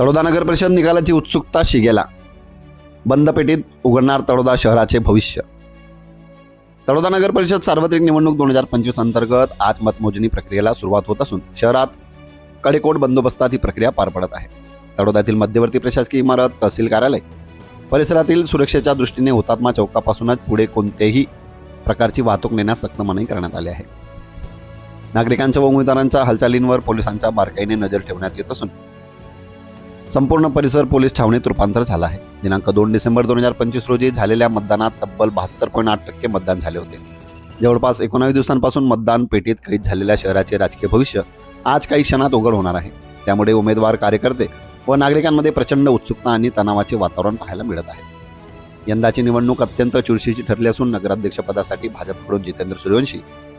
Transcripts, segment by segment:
तळोदा नगर परिषद निकालाची उत्सुकता शिगेला. बंद पेटीत उघडणार तळोदा शहराचे भविष्य. तळोदा नगर परिषद सार्वत्रिक निवडणूक दोन हजार पंचवीस अंतर्गत आज मतमोजणी प्रक्रियेला सुरुवात होत असून शहरात कडेकोट बंदोबस्तात ही प्रक्रिया पार पडत आहे. तळोद्यातील मध्यवर्ती प्रशासकीय इमारत तहसील कार्यालय परिसरातील सुरक्षेच्या दृष्टीने हुतात्मा चौकापासूनच पुढे कोणत्याही प्रकारची वाहतूक नेण्यास सक्त मनाई करण्यात आली आहे. नागरिकांच्या व उमेदवारांच्या हालचालींवर पोलिसांच्या बारकाईने नजर ठेवण्यात येत असून संपूर्ण परिसर पोलीस छावणीत रूपांतर झाला आहे. दिनांक दोन डिसेंबर दोन हजार पंचवीस रोजी झालेल्या मतदानात तब्बल बहात्तर पॉईंट आठ टक्के मतदान झाले होते. जवळपास एकोणावीस दिवसांपासून मतदान पेटीत कैद झालेल्या शहराचे राजकीय भविष्य आज काही क्षणात उघड होणार आहे. त्यामुळे उमेदवार कार्यकर्ते व नागरिकांमध्ये प्रचंड उत्सुकता आणि तणावाचे वातावरण पाहायला मिळत आहे. यंदाची निवडणूक अत्यंत चुरशीची ठरली असून नगराध्यक्षपदासाठी भाजपकडून जितेंद्र सूर्यवंशी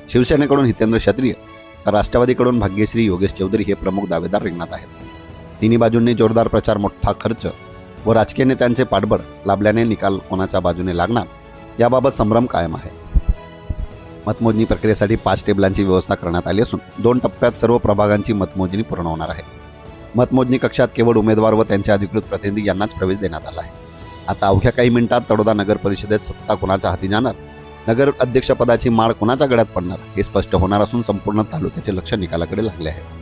शिवसेनेकडून हितेंद्र क्षत्रिय तर राष्ट्रवादीकडून भाग्यश्री योगेश चौधरी हे प्रमुख दावेदार रिंगणात आहेत. तिन्ही बाजूंनी जोरदार प्रचार मोठा खर्च व राजकीय नेत्यांचे पाठबळ लाभल्याने निकाल कोणाच्या बाजूने लागणार याबाबत संभ्रम कायम आहे. मतमोजणी प्रक्रियेसाठी पाच टेबलांची व्यवस्था करण्यात आली असून दोन टप्प्यात सर्व प्रभागांची मतमोजणी पूर्ण होणार आहे. मतमोजणी कक्षात केवळ उमेदवार व त्यांचे अधिकृत प्रतिनिधी यांनाच प्रवेश देण्यात आला आहे. आता अवघ्या काही मिनिटात तडोदा नगर परिषदेत सत्ता कोणाच्या हाती जाणार नगर अध्यक्षपदाची माळ कोणाच्या गळ्यात पडणार हे स्पष्ट होणार असून संपूर्ण तालुक्याचे लक्ष निकालाकडे लागले आहे.